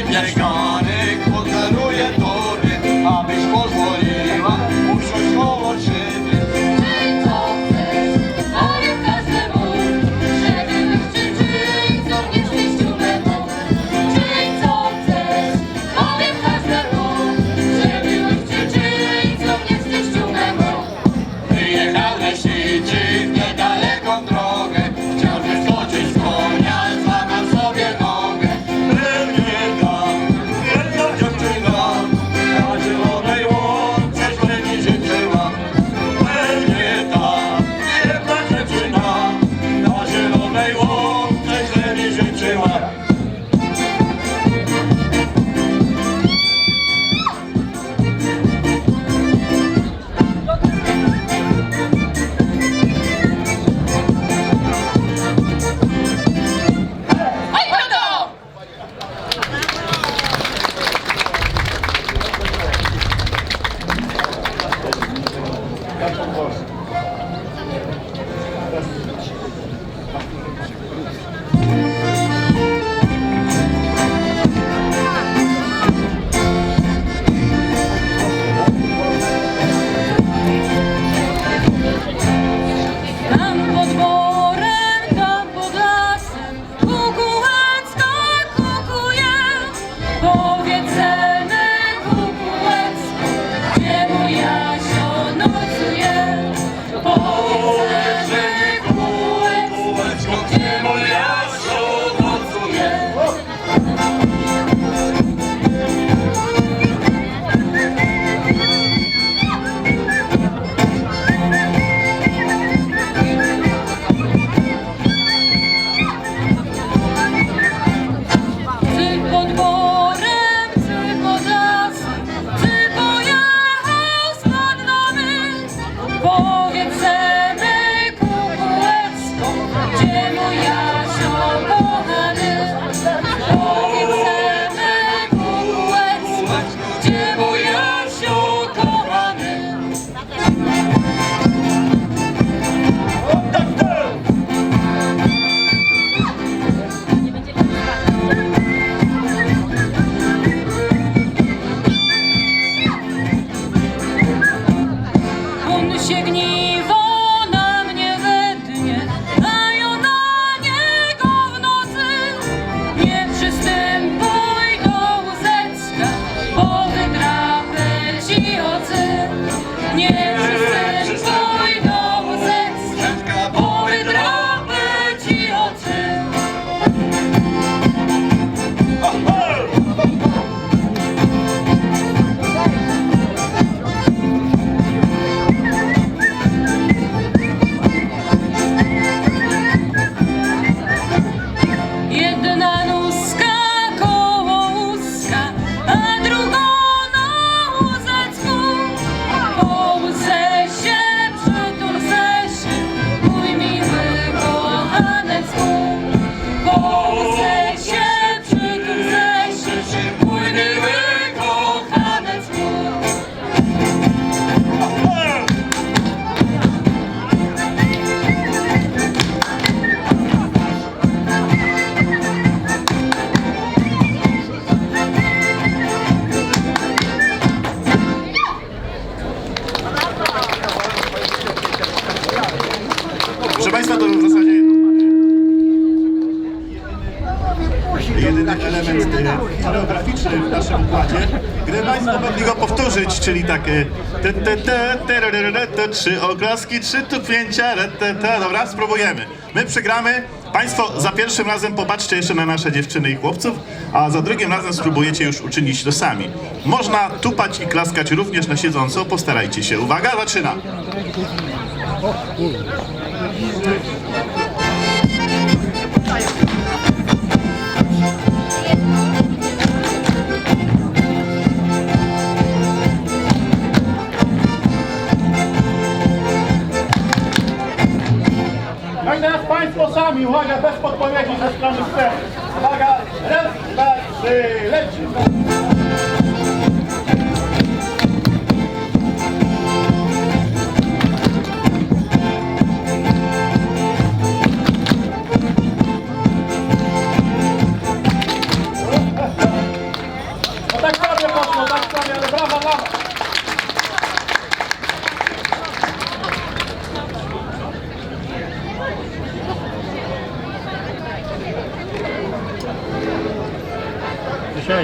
des. boy. i takie te, te, te, te, te, trzy oklaski, trzy tupnięcia, te, te, dobra, spróbujemy. My przegramy, Państwo za pierwszym razem popatrzcie jeszcze na nasze dziewczyny i chłopców, a za drugim razem spróbujecie już uczynić to sami. Można tupać i klaskać również na siedząco, postarajcie się. Uwaga, zaczyna! No i teraz Państwo sami, uwaga, bez podpowiedzi ze strony sceny. Uwaga, raz, dwa, trzy, leci!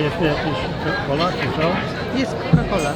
jeszcze jakieś Polacy są? Jest Coca-Cola.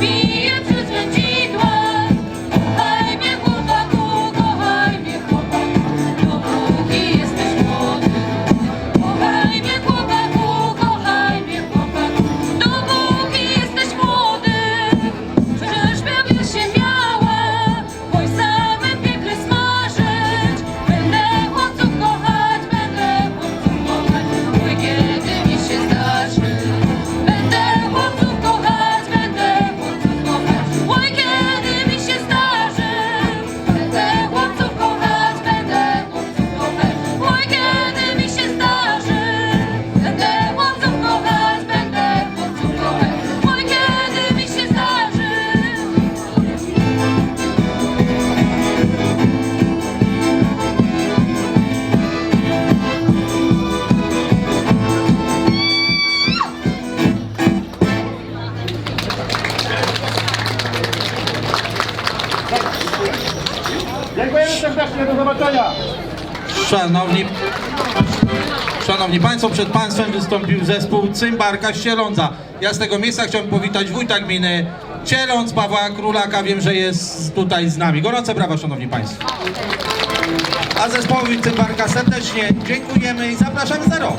be a Szanowni, szanowni Państwo, przed Państwem wystąpił zespół Cymbarka z Cielądza. Ja z tego miejsca chciałbym powitać wójta gminy Cielądz, Pawła Królaka. Wiem, że jest tutaj z nami. Gorące brawa, Szanowni Państwo. A zespołowi Cymbarka serdecznie dziękujemy i zapraszamy za rok.